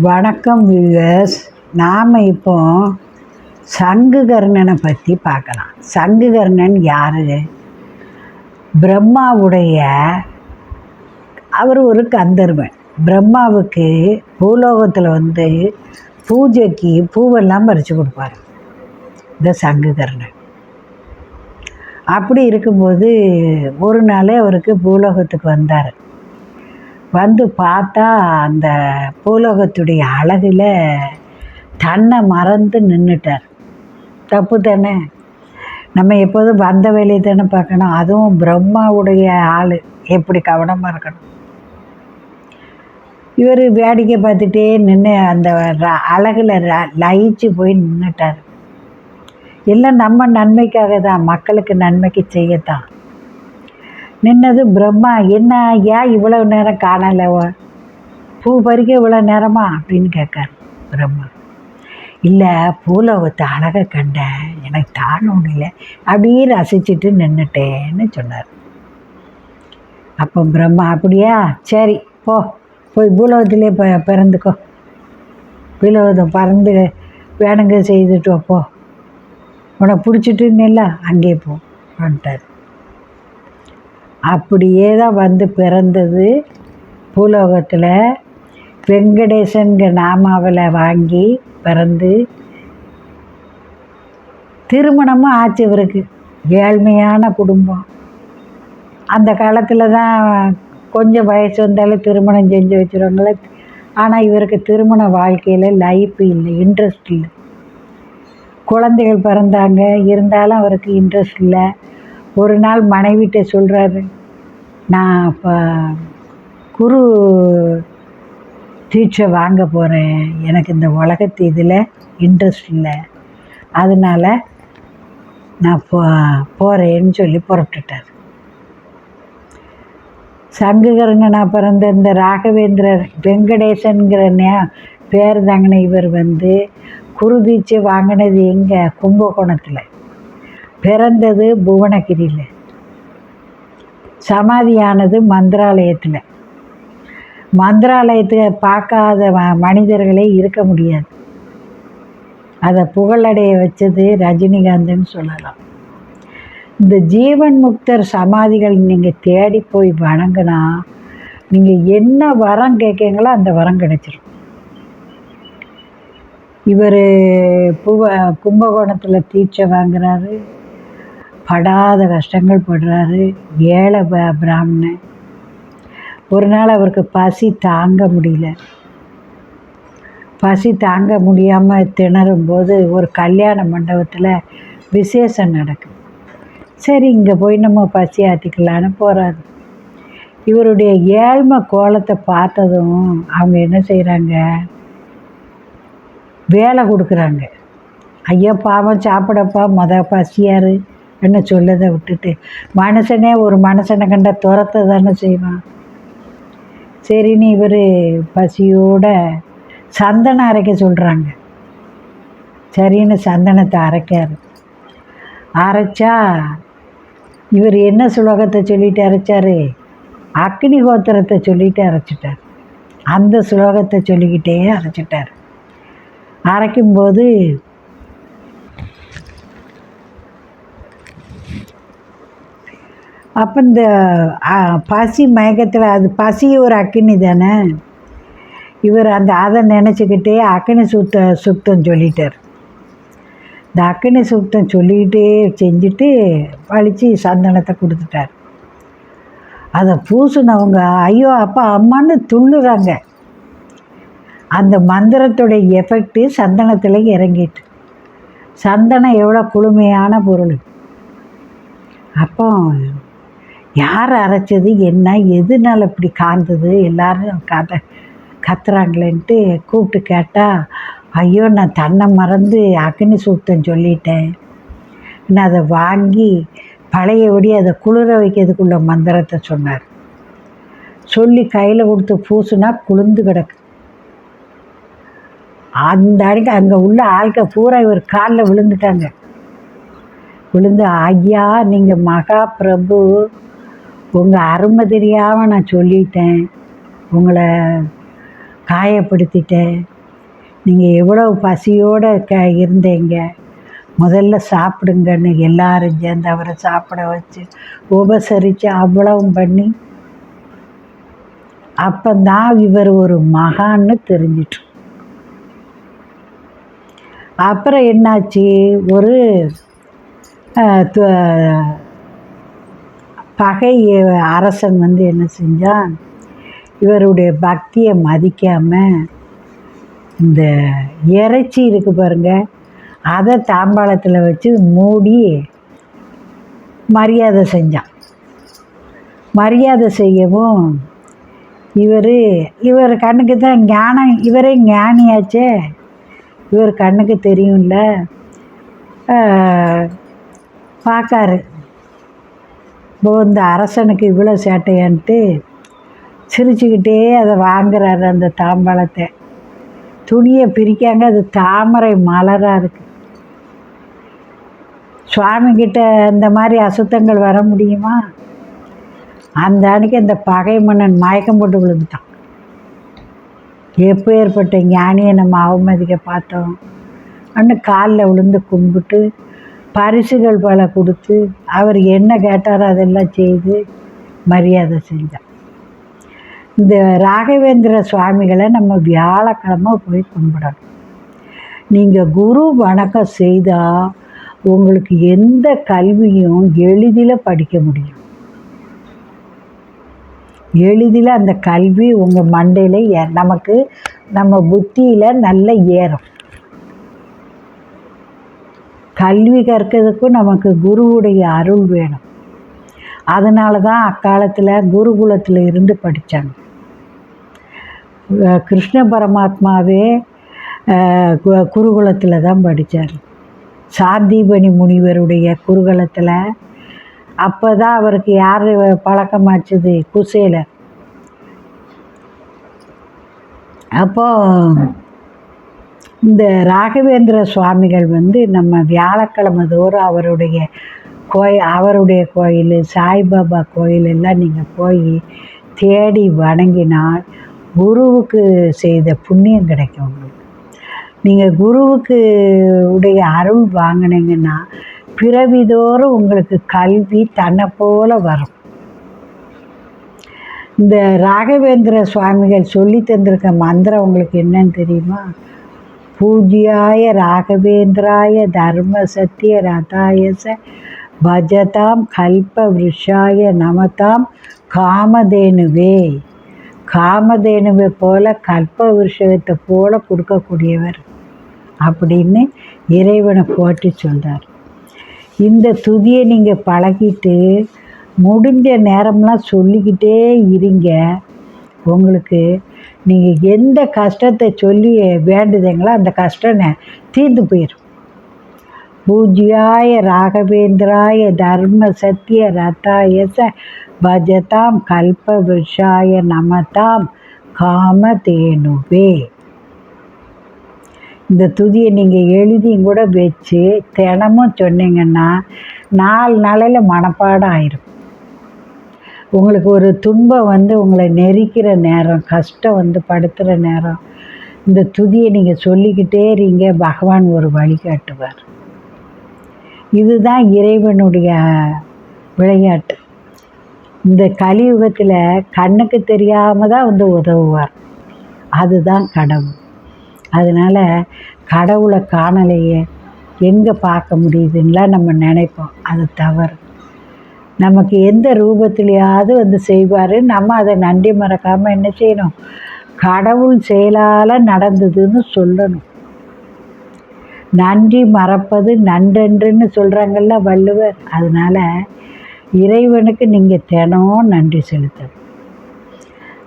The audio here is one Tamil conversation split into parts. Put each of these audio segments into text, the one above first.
வணக்கம் வியூவர்ஸ் நாம் இப்போ சங்குகர்ணனை பற்றி பார்க்கலாம். சங்குகர்ணன் யார்? பிரம்மாவுடைய அவர் ஒரு கந்தர்வன். பிரம்மாவுக்கு பூலோகத்தில் வந்து பூஜைக்கு பூவெல்லாம் பறித்து கொடுப்பார். இந்த சங்குகர்ணன். அப்படி இருக்கும்போது ஒரு நாளே அவருக்கு பூலோகத்துக்கு வந்தார். வந்து பார்த்தா அந்த பூலோகத்துடைய அழகில் தன்னை மறந்து நின்றுட்டார் தப்பு தானே? நம்ம எப்போதும் வந்த வேலையை தானே பார்க்கணும். அதுவும் பிரம்மாவுடைய ஆள். எப்படி கவனமாக இருக்கணும்? இவர் வேடிக்கை பார்த்துட்டே நின்று அந்த ர- ர- லயிச்சு போய் நின்றுட்டார் எல்லாம் நம்ம நன்மைக்காக தான் மக்களுக்கு நன்மைக்கு செய்யத்தான். நின்னது பிரம்மா என்ன ஏன் இவ்வளவு நேரம் காணலை பூ பறிக்க இவ்வளோ நேரமா? அப்படின்னு கேட்கார் பிரம்மா. இல்லை பூலோகத்தை அழகை கண்டேன் எனக்கு தாங்க முடியல. அப்படியே ரசிச்சுட்டு நின்றுட்டேன்னு சொன்னார். அப்போ பிரம்மா அப்படியா? சரி போ போய் பூலோகத்திலே ப பிறந்துக்கோ. பூலோகத்தை பறந்து வேணுங்க செய்துட்டு வா, போ. உனக்கு பிடிச்சிட்டு நில்ல அங்கேயே போ வந்துட்டார் அப்படியே தான் வந்து பிறந்தது. பூலோகத்தில் வெங்கடேசன்கிற நாமாவில் வாங்கி பிறந்து திருமணமும் ஆச்சு இவருக்கு. ஏழ்மையான குடும்பம். அந்த காலத்தில் தான் கொஞ்சம் வயசு வந்தாலும் திருமணம் செஞ்சு வச்சுருவாங்களே. ஆனால் இவருக்கு திருமண வாழ்க்கையில் லைஃப் இல்லை இன்ட்ரெஸ்ட் இல்லை. குழந்தைகள் பிறந்தாங்க இருந்தாலும் அவருக்கு இன்ட்ரெஸ்ட் இல்லை. ஒரு நாள் மனைவிட்ட சொல்கிறாரு நான் இப்போ குரு தீட்சை வாங்க போகிறேன் எனக்கு இந்த உலகத்து இதில் இன்ட்ரெஸ்ட் இல்லை. அதனால் நான் போ போகிறேன்னு சொல்லி புறப்பட்டுட்டார். சங்குகரங்கனா பிறந்த இந்த ராகவேந்திரர் வெங்கடேசன்கிற பேர் தாங்கின இவர் வந்து குரு தீட்சை வாங்கினது எங்கே கும்பகோணத்தில். பிறந்தது புவனகிரியில். சமாதியானது மந்திராலயத்தில். மந்திராலயத்தை பார்க்காத மனிதர்களே இருக்க முடியாது. அதை புகழடைய வச்சது ரஜினிகாந்த்னு சொல்லலாம். இந்த ஜீவன் முக்தர் சமாதிகள் நீங்கள் தேடி போய் வணங்கினா நீங்கள் என்ன வரம் கேட்கீங்களோ அந்த வரம் கிடைச்சிடும் இவர் புவ கும்பகோணத்தில் தீட்சை வாங்குறாரு. படாத கஷ்டங்கள் படுறாரு ஏழை பிராமணன். ஒரு நாள் அவருக்கு பசி தாங்க முடியல. பசி தாங்க முடியாமல் திணறும்போது ஒரு கல்யாண மண்டபத்தில் விசேஷம் நடக்குது சரி இங்கே போய் நம்ம பசி ஆற்றிக்கலான்னு போகிறாரு இவருடைய ஏழ்மை கோலத்தை பார்த்ததும் அவங்க என்ன செய்கிறாங்க வேலை கொடுக்குறாங்க. ஐயா பாவம் சாப்பிடப்பா மொதல் பசியாரு. என்ன சொல்லதை விட்டுட்டு மனுஷனே ஒரு மனுஷனை கண்ட துரத்த தானே செய்வான். சரின்னு இவர் பசியோட சந்தனம் அரைக்க சொல்கிறாங்க சரின்னு சந்தனத்தை அரைக்காரு. அரைச்சா இவர் என்ன சுலோகத்தை சொல்லிட்டு அரைச்சாரு? அக்னி கோத்திரத்தை சொல்லிட்டு அரைச்சிட்டார். அந்த சுலோகத்தை சொல்லிக்கிட்டே அரைச்சிட்டார். அரைக்கும்போது அப்போ இந்த பசி மயக்கத்தில் அது பசி ஒரு அக்கினி தானே? இவர் அந்த அதை நினச்சிக்கிட்டே அக்கினி சுத்த சுத்தம் சொல்லிட்டார். இந்த அக்கினி சுத்தம் சொல்லிக்கிட்டே செஞ்சுட்டு வலிச்சு சந்தனத்தை கொடுத்துட்டார். அதை பூசினவங்க ஐயோ அப்பா அம்மான்னு துள்ளுறாங்க. அந்த மந்திரத்துடைய எஃபெக்ட்டு சந்தனத்தில் இறங்கிட்டு. சந்தனம் எவ்வளோ குளுமையான பொருள். அப்போ யார் அரைச்சது என்ன எதுனால இப்படி காந்தது எல்லாரும் கதை கத்துறாங்களேன்ட்டு கூப்பிட்டு கேட்டால் ஐயோ நான் தன்னை மறந்து அக்னி சூத்தம் சொல்லிட்டேன். நான் அதை வாங்கி பழையபடி அதை குளிர வைக்கிறதுக்குள்ள மந்திரத்தை சொன்னார். சொல்லி கையில் கொடுத்து பூசுனா குளிர்ந்து கிடக்கு. அந்த அடிக்கு அங்கே உள்ள ஆட்கள் பூரா இவர் காலில் விழுந்துட்டாங்க. விழுந்து ஐயா நீங்கள் மகா பிரபு உங்கள் அருமை தெரியாமல் நான் சொல்லிட்டேன். உங்களை காயப்படுத்திட்டேன். நீங்கள் எவ்வளோ பசியோடு க இருந்தீங்க. முதல்ல சாப்பிடுங்கன்னு எல்லாரும் சேர்ந்து அவரை சாப்பிட வச்சு உபசரித்து அவ்வளவும் பண்ணி அப்போந்தான் இவர் ஒரு மகான்னு தெரிஞ்சிட்டு. அப்புறம் என்னாச்சு? ஒரு து- பகை அரசன் வந்து என்ன செஞ்சான்? இவருடைய பக்தியை மதிக்காமல் இந்த இறைச்சி இருக்குது பாருங்க அதை தாம்பாளத்தில் வச்சு மூடி மரியாதை செஞ்சான். மரியாதை செய்யவும் இவர் இவர் கண்ணுக்கு தான் ஞானம் இவரே ஞானியாச்சே. இவர் கண்ணுக்கு தெரியும்ல. பார்க்காரு. இப்போ இந்த அரசனுக்கு இவ்வளோ சேட்டையான்ட்டு சிரிச்சுக்கிட்டே அதை வாங்குறாரு அந்த தாம்பாளத்தை. துணியை பிரிக்காங்க அது தாமரை மலராக இருக்கு. சுவாமிக்கிட்ட இந்த மாதிரி அசுத்தங்கள் வர முடியுமா? அந்த அன்னைக்கு அந்த பகை மன்னன் மயக்கம் போட்டு விழுந்துட்டான். எப்போ ஏற்பட்ட ஞானியை நம்ம அவமதிக்க பார்த்தோம். அண்ணு காலில் விழுந்து கும்பிட்டு பரிசுகள் பல கொடுத்து அவர் என்ன கேட்டாரோ அதெல்லாம் செய்து மரியாதை செஞ்சார். இந்த ராகவேந்திர சுவாமிகளை நம்ம வியாழக்கிழமை போய் கும்பிடணும். நீங்கள் குரு வணக்கம் செய்தால் உங்களுக்கு எந்த கல்வியும் எளிதில் படிக்க முடியும். எளிதில் அந்த கல்வி உங்கள் மண்டையில் ஏ நமக்கு நம்ம புத்தியில் நல்ல ஏறும். கல்வி கற்கிறதுக்கும் நமக்கு குருவுடைய அருள் வேணும். அதனால தான் அக்காலத்தில் குருகுலத்தில் இருந்து படித்தாங்க கிருஷ்ண பரமாத்மாவே கு- குருகுலத்தில் தான் படித்தார் சாந்தீபனி முனிவருடைய குருகுலத்தில். அப்போ தான் அவருக்கு யார் பழக்கமாச்சுது குசேலர். அப்போ இந்த ராகவேந்திர சுவாமிகள் வந்து நம்ம வியாழக்கிழமை தோறும் அவருடைய கோய் அவருடைய கோயில் சாய்பாபா கோயில் எல்லாம் நீங்கள் போய் தேடி வணங்கினால் குருவுக்கு செய்த புண்ணியம் கிடைக்கும் உங்களுக்கு. நீங்கள் குருவுக்கு உடைய அருள் வாங்கினீங்கன்னா பிறவிதோறும் உங்களுக்கு கல்வி தன்னை போல வரும். இந்த ராகவேந்திர சுவாமிகள் சொல்லி தந்திருக்க மந்திரம் உங்களுக்கு என்னன்னு தெரியுமா? பூஜ்யாய ராகவேந்திராய தர்ம சத்திய ரதாயச பஜதாம் கல்ப விருஷாய நமதாம் காமதேனுவே. காமதேனுவை போல கல்ப விருஷத்தை போல கொடுக்கக்கூடியவர் அப்படின்னு இறைவனை போட்டு சொல்கிறார் இந்த துதியை நீங்கள் பழகிட்டு முடிஞ்ச நேரம்லாம் சொல்லிக்கிட்டே இருங்க. உங்களுக்கு நீங்கள் எந்த கஷ்டத்தை சொல்லி வேண்டுதீங்களோ அந்த கஷ்டம் தீர்ந்து போயிடும் பூஜ்யாய ராகவேந்திராய தர்ம சத்திய ரதாயச பஜதாம் கல்ப விஷாய நமதாம் காமதேனுவே. இந்த துதியை நீங்கள் எழுதியும் கூட வச்சு தினமும் சொன்னீங்கன்னா நாலு நாளையில் மனப்பாடம் ஆயிரும். உங்களுக்கு ஒரு துன்பம் வந்து உங்களை நெரிக்கிற நேரம் கஷ்டம் வந்து படுத்துகிற நேரம். இந்த துதியை நீங்கள் சொல்லிக்கிட்டே இருங்க பகவான் ஒரு வழிகாட்டுவார் இதுதான் இறைவனுடைய விளையாட்டு. இந்த கலியுகத்தில் கண்ணுக்கு தெரியாமல் தான் வந்து உதவுவார். அதுதான் கடவுள். அதனால் கடவுளை காணலையே எங்கே பார்க்க முடியுதுன்னா நம்ம நினைப்போம். அது தவறு. நமக்கு எந்த ரூபத்திலேயாவது வந்து செய்வார். நம்ம அதை நன்றி மறக்காமல் என்ன செய்யணும்? கடவுள் செயலால் நடந்ததுன்னு சொல்லணும். நன்றி மறப்பது நன்றென்றுன்னு சொல்கிறாங்கல்ல வள்ளுவர். அதனால் இறைவனுக்கு நீங்கள் தினம் நன்றி செலுத்தணும்.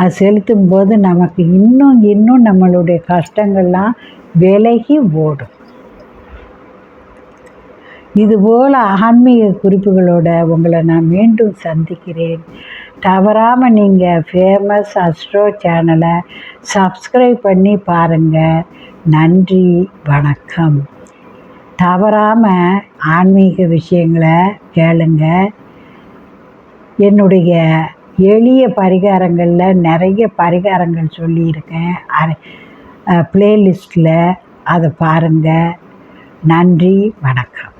அது செலுத்தும் போது நமக்கு இன்னும் இன்னும் நம்மளுடைய கஷ்டங்கள்லாம் விலகி ஓடும். இதுபோல் ஆன்மீக குறிப்புகளோட உங்களை நான் மீண்டும் சந்திக்கிறேன். தவறாமல் நீங்கள் ஃபேமஸ் அஸ்ட்ரோ சேனலை சப்ஸ்கிரைப் பண்ணி பாருங்கள் நன்றி வணக்கம். தவறாமல் ஆன்மீக விஷயங்களை கேளுங்க. என்னுடைய எளிய பரிகாரங்களில் நிறைய பரிகாரங்கள் சொல்லியிருக்கேன். ப்ளேலிஸ்ட்டில் அதை பாருங்கள் நன்றி வணக்கம்.